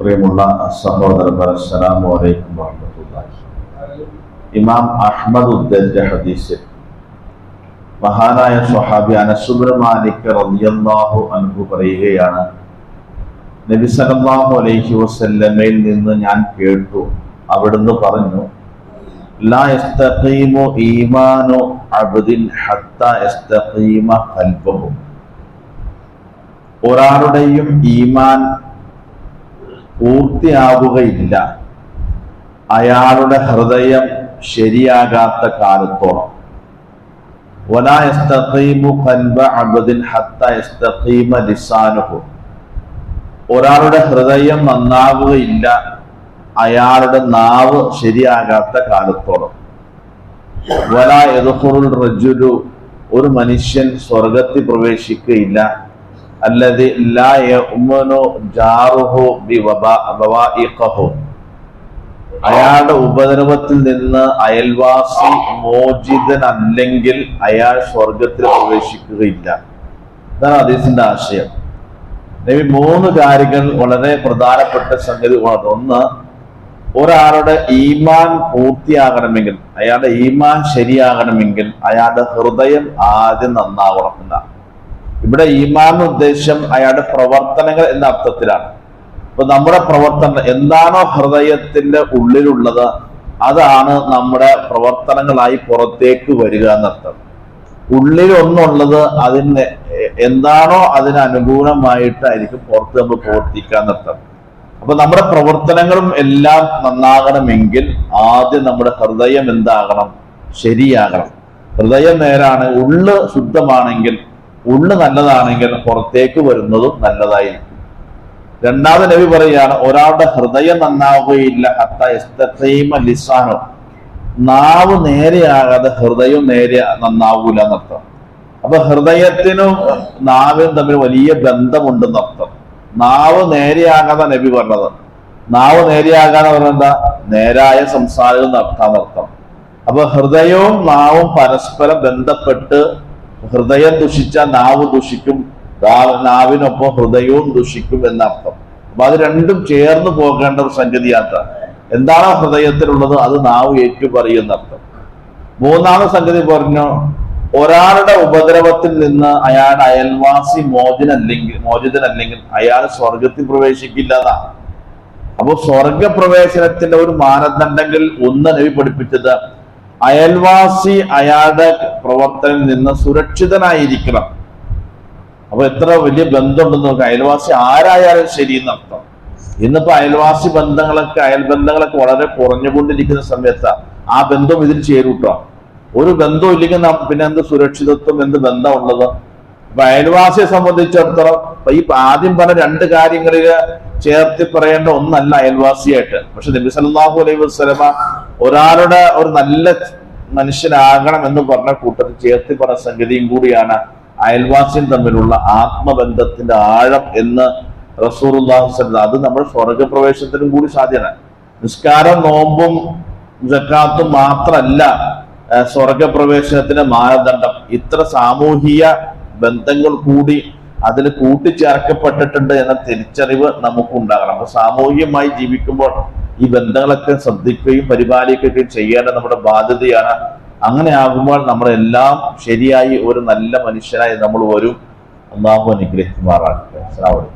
പ്രിയമുള്ള അസ്സലാമു അലൈക്കും വറഹ്മത്തുള്ളാഹി. ഇമാം അഹ്മദ് ഉദ്ദന്റെ ഹദീസിൽ മഹാനായ സ്വഹാബി അനസുബ്ര മാലിക് റളിയല്ലാഹു അൻഹു പറയുകയാണ് നബി സല്ലല്ലാഹു അലൈഹി വസല്ലമയിൽ നിന്ന് ഞാൻ കേട്ടു. അവിടുന്ന് പറഞ്ഞു ലാ ഈമാനു ഒരാളുടെയും ഈമാൻ പൂർത്തിയാവുകയില്ല. അയാളുടെ ഹൃദയം ശരിയാകാത്ത കാലത്തോളം. ഒരാളുടെ ഹൃദയം നന്നാവുകയില്ല അയാളുടെ നാവ് ശരിയാകാത്ത കാലത്തോളം. വല എതുഹുറുൽ റജുലു ഒരു മനുഷ്യൻ സ്വർഗത്തിൽ പ്രവേശിക്കുകയില്ല അയാളുടെ ഉപദ്രവത്തിൽ നിന്ന് അയൽവാസി മോചിതനല്ലെങ്കിൽ അയാൾ സ്വർഗത്തിൽ പ്രവേശിക്കുകയില്ല. ഇതാണ് അദ്ദേഹത്തിന്റെ ആശയം. നബി മൂന്ന് കാര്യങ്ങൾ വളരെ പ്രധാനപ്പെട്ട സംഗതി ഒന്ന് ഒരാളുടെ ഈമാൻ പൂർത്തിയാകണമെങ്കിൽ അയാളുടെ ഈമാൻ ശരിയാകണമെങ്കിൽ അയാളുടെ ഹൃദയം ആദ്യം നന്നാവണം എന്നാണ്. ഇവിടെ ഈമാൻ ഉദ്ദേശം അയാളുടെ പ്രവർത്തനങ്ങൾ എന്ന അർത്ഥത്തിലാണ്. അപ്പൊ നമ്മുടെ പ്രവർത്തനം എന്താണോ ഹൃദയത്തിന്റെ ഉള്ളിലുള്ളത് അതാണ് നമ്മുടെ പ്രവർത്തനങ്ങളായി പുറത്തേക്ക് വരിക എന്നർത്ഥം. ഉള്ളിൽ ഒന്നുള്ളത് അതിന് എന്താണോ അതിന് അനുകൂലമായിട്ടായിരിക്കും പുറത്ത് നമ്മൾ പ്രവർത്തിക്കാൻ നിർത്തം അപ്പൊ നമ്മുടെ പ്രവർത്തനങ്ങളും എല്ലാം നന്നാകണമെങ്കിൽ ആദ്യം നമ്മുടെ ഹൃദയം എന്താകണം? ശരിയാകണം. ഹൃദയം നേരാണ്. ഉള്ള് ശുദ്ധമാണെങ്കിൽ ഉള്ള് നല്ലതാണെങ്കിൽ പുറത്തേക്ക് വരുന്നതും നല്ലതായിരിക്കും. രണ്ടാമത് നബി പറയുകയാണ് ഒരാളുടെ ഹൃദയം നന്നാവുകയില്ല ഹത്ത ലിസാനോ. നാവ് നേരെയാകാതെ ഹൃദയം നേരെ നന്നാവൂല എന്നർത്ഥം. അപ്പൊ ഹൃദയത്തിനും നാവിനും തമ്മിൽ വലിയ ബന്ധമുണ്ടെന്നർത്ഥം നാവ് നേരെയാകാതെ നബി പറഞ്ഞത്. നാവ് നേരെയാകാന്ന് പറഞ്ഞ എന്താ? നേരായ സംസാരം നടത്താന്നർത്ഥം അപ്പൊ ഹൃദയവും നാവും പരസ്പരം ബന്ധപ്പെട്ട് ഹൃദയം ദുഷിച്ച നാവ് ദുഷിക്കും. നാവിനൊപ്പം ഹൃദയവും ദുഷിക്കും എന്നർത്ഥം. അപ്പൊ അത് രണ്ടും ചേർന്ന് പോകേണ്ട ഒരു സംഗതിയാത്ര. എന്താണോ ഹൃദയത്തിലുള്ളത് അത് നാവ് ഏറ്റു പറയുന്ന അർത്ഥം മൂന്നാമത് സംഗതി പറഞ്ഞു ഒരാളുടെ ഉപദ്രവത്തിൽ നിന്ന് അയാളുടെ അയൽവാസി മോചനല്ലെങ്കിൽ മോചിതനല്ലെങ്കിൽ അയാൾ സ്വർഗത്തിൽ പ്രവേശിക്കില്ല എന്നാണ് അപ്പൊ സ്വർഗപ്രവേശനത്തിന്റെ ഒരു മാനദണ്ഡങ്ങൾ ഒന്ന് നവി പഠിപ്പിച്ചത് അയൽവാസി അയാളുടെ പ്രവർത്തനം നിന്ന് സുരക്ഷിതനായിരിക്കണം. അപ്പൊ എത്ര വലിയ ബന്ധമുണ്ടെന്ന് നോക്കാം അയൽവാസി ആരായാലും ശരി എന്നർത്ഥം. ഇന്നിപ്പോ അയൽവാസി ബന്ധങ്ങളൊക്കെ അയൽ ബന്ധങ്ങളൊക്കെ വളരെ കുറഞ്ഞുകൊണ്ടിരിക്കുന്ന സമയത്ത് ആ ബന്ധം ഇതിൽ ചേരൂട്ടോ. ഒരു ബന്ധം ഇല്ലെങ്കിൽ പിന്നെ എന്ത് സുരക്ഷിതത്വം എന്ത് ബന്ധമുള്ളത്? അപ്പൊ അയൽവാസിയെ സംബന്ധിച്ചിടത്തോളം ഈ ആദ്യം പറഞ്ഞ രണ്ട് കാര്യങ്ങളിൽ ചേർത്തി പറയേണ്ട ഒന്നല്ല അയൽവാസിയായിട്ട്. പക്ഷെ നബി സല്ലാഹു അലൈഹി വസല്ലമ ഒരാളുടെ ഒരു നല്ല മനുഷ്യനാകണം എന്ന് പറഞ്ഞ കൂട്ടത്തിൽ ചേർത്തി പറഞ്ഞ സംഗതിയും കൂടിയാണ് അയൽവാസിയും തമ്മിലുള്ള ആത്മബന്ധത്തിന്റെ ആഴം എന്ന് സ്വല്ലം അത് നമ്മൾ സ്വർഗപ്രവേശത്തിനും കൂടി സാധ്യത നിസ്കാരം നോമ്പും ജക്കാത്തും മാത്രമല്ല സ്വർഗപ്രവേശനത്തിന്റെ മാനദണ്ഡം. ഇത്ര സാമൂഹിക ബന്ധങ്ങൾ കൂടി അതിൽ കൂട്ടിച്ചേർക്കപ്പെട്ടിട്ടുണ്ട് എന്ന തിരിച്ചറിവ് നമുക്കുണ്ടാകണം. അപ്പൊ സാമൂഹികമായി ജീവിക്കുമ്പോൾ ഈ ബന്ധങ്ങളൊക്കെ ശ്രദ്ധിക്കുകയും പരിപാലിക്കുകയും ചെയ്യേണ്ട നമ്മുടെ ബാധ്യതയാണ്. അങ്ങനെ ആകുമ്പോൾ നമ്മളെല്ലാം ശരിയായി ഒരു നല്ല മനുഷ്യനായി നമ്മൾ വരും. അനുഗ്രഹിക്കുമാറാകട്ടെ. അസ്സലാമു അലൈക്കും.